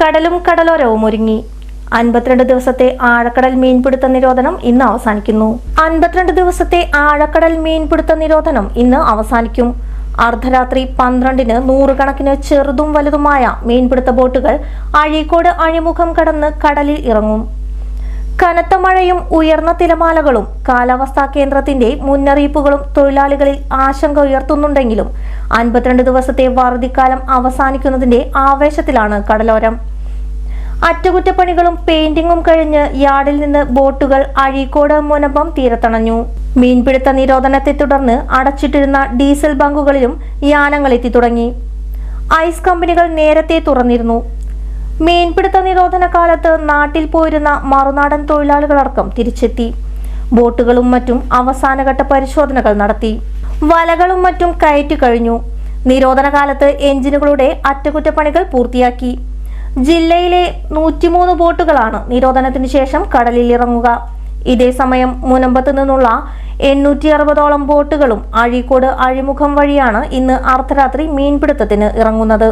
കടലും കടലോരവും ഒരുങ്ങി. അൻപത്തിരണ്ട് ദിവസത്തെ ആഴക്കടൽ മീൻപിടുത്ത നിരോധനം ഇന്ന് അവസാനിക്കുന്നു. അൻപത്തിരണ്ട് ദിവസത്തെ ആഴക്കടൽ മീൻപിടുത്ത നിരോധനം ഇന്ന് അവസാനിക്കും. അർദ്ധരാത്രി പന്ത്രണ്ടിന് നൂറുകണക്കിന് ചെറുതും വലുതുമായ മീൻപിടുത്ത ബോട്ടുകൾ അഴീക്കോട് അഴിമുഖം കടന്ന് കടലിൽ ഇറങ്ങും. കനത്ത മഴയും ഉയർന്ന തിരമാലകളും കാലാവസ്ഥാ കേന്ദ്രത്തിന്റെ മുന്നറിയിപ്പുകളും തൊഴിലാളികളിൽ ആശങ്ക ഉയർത്തുന്നുണ്ടെങ്കിലും അൻപത്തിരണ്ട് ദിവസത്തെ വറുതിക്കാലം അവസാനിക്കുന്നതിന്റെ ആവേശത്തിലാണ് കടലോരം. അറ്റകുറ്റപ്പണികളും പെയിന്റിങ്ങും കഴിഞ്ഞ് യാർഡിൽ നിന്ന് ബോട്ടുകൾ അഴീക്കോട് മുനമ്പം തീരത്തണഞ്ഞു. മീൻപിടുത്ത നിരോധനത്തെ തുടർന്ന് അടച്ചിട്ടിരുന്ന ഡീസൽ ബങ്കുകളിലും യാനങ്ങൾ എത്തി തുടങ്ങി ഐസ് കമ്പനികൾ നേരത്തെ തുറന്നിരുന്നു. മീൻപിടുത്ത നിരോധന കാലത്ത് നാട്ടിൽ പോയിരുന്ന മറുനാടൻ തൊഴിലാളികളടക്കം തിരിച്ചെത്തി. ബോട്ടുകളും മറ്റും അവസാനഘട്ട പരിശോധനകൾ നടത്തി. വലകളും മറ്റും കയറ്റി കഴിഞ്ഞു. നിരോധന കാലത്ത് എഞ്ചിനുകളുടെ അറ്റകുറ്റപ്പണികൾ പൂർത്തിയാക്കി. ജില്ലയിലെ നൂറ്റിമൂന്ന് ബോട്ടുകളാണ് നിരോധനത്തിന് ശേഷം കടലിൽ ഇറങ്ങുക ഇതേസമയം മുനമ്പത്ത് നിന്നുള്ള എണ്ണൂറ്റി അറുപതോളം ബോട്ടുകളും അഴീക്കോട് അഴിമുഖം വഴിയാണ് ഇന്ന് അർദ്ധരാത്രി മീൻപിടുത്തത്തിന് ഇറങ്ങുന്നത്.